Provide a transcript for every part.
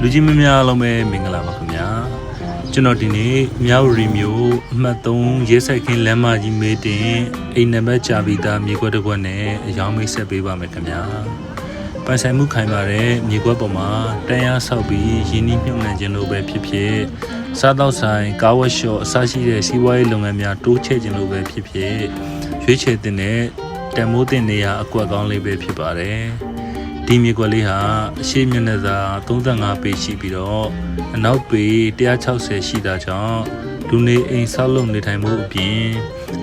လူကြီးမင်းများအားလုံးပဲမင်္ဂလာပါခင်ဗျာကျွန်တော်ဒီနေ့မြောက်ရီမျိုးအမှတ်3ရဲဆိုင်ခင်းလမ်းမကြီးမေးတင်အိမ်နံပါတ်ကြာပြီးသားမြေခွက်တစ်ခွက်နဲ့အယောင်းမိတ်ဆက်ပေးပါမယ်ခင်ဗျာပိုင်ဆိုင်မှုခိုင်ပါတဲ့မြေခွက်ပေါ်မှာတန်းရဆောက်ပြီးရင်းနှီးမြှုပ်နှံခြင်းလို့ပဲဖြစ်ဖြစ်စားတော့ဆိုင်ကားဝက်ရှော့အစရှိတဲ့စီးပွားရေးလုပ်ငန်းများတိုးချဲ့ခြင်းလို့ပဲဖြစ်ဖြစ်ရွေးချယ်တင်တဲ့တန်မိုးတင်နေရာအကွက်ကောင်းလေးပဲဖြစ်ပါတယ် ဒီမြေကွက်လေးဟာအရှိမျက်နှာစာ35ပေရှိပြီးတော့အနောက်ပေ160ရှိတာကြောင့်လူနေအိမ်ဆောက်လုပ်နေထိုင်မှုအပြင်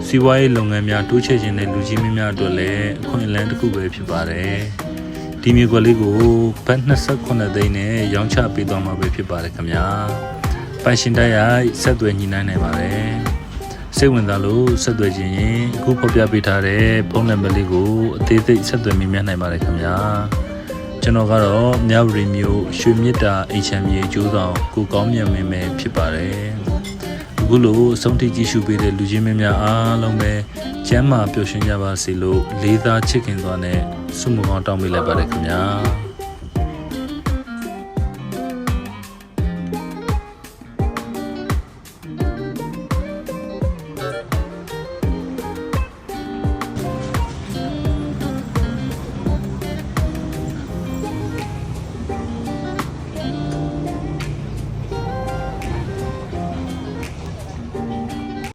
စီးပွားရေးလုပ်ငန်းများတိုးချဲ့ခြင်းတဲ့လူကြီးမင်းများအတွက်လည်းအခွင့်အလမ်းတစ်ခုပဲဖြစ်ပါတယ်။ဒီမြေကွက်လေးကိုဘတ်28သိန်းနဲ့ရောင်းချပေးသွားမှာပဲဖြစ်ပါတယ်ခင်ဗျာ။ပိုင်ရှင်တိုက်ရိုက်ဆက်သွယ်ညှိနှိုင်းနိုင်ပါတယ်။စိတ်ဝင်စားလို့ဆက်သွယ်ခြင်းရင်အခုဖော်ပြပေးထားတဲ့ဖုန်းနံပါတ်လေးကိုအသေးစိတ်ဆက်သွယ်မိမြတ်နိုင်ပါတယ်ခင်ဗျာ ကျွန်တော်ကတော့မြောက်ရီမျိုးရွှေမြစ်တာအိမ်ချမ်းမြေအကျိုးဆောင်ကိုကောင်းမြတ်မင်းပဲဖြစ်ပါတယ်အခုလိုအဆုံးထိကြည့်ရှုပေးတဲ့လူချင်းမင်းများအားလုံးပဲကျမ်းမာပျော်ရွှင်ကြပါစေလို့လေးသားချစ်ခင်စွာနဲ့ဆုမွန်ကောင်းတောင်းပေးလိုက်ပါတယ်ခင်ဗျာ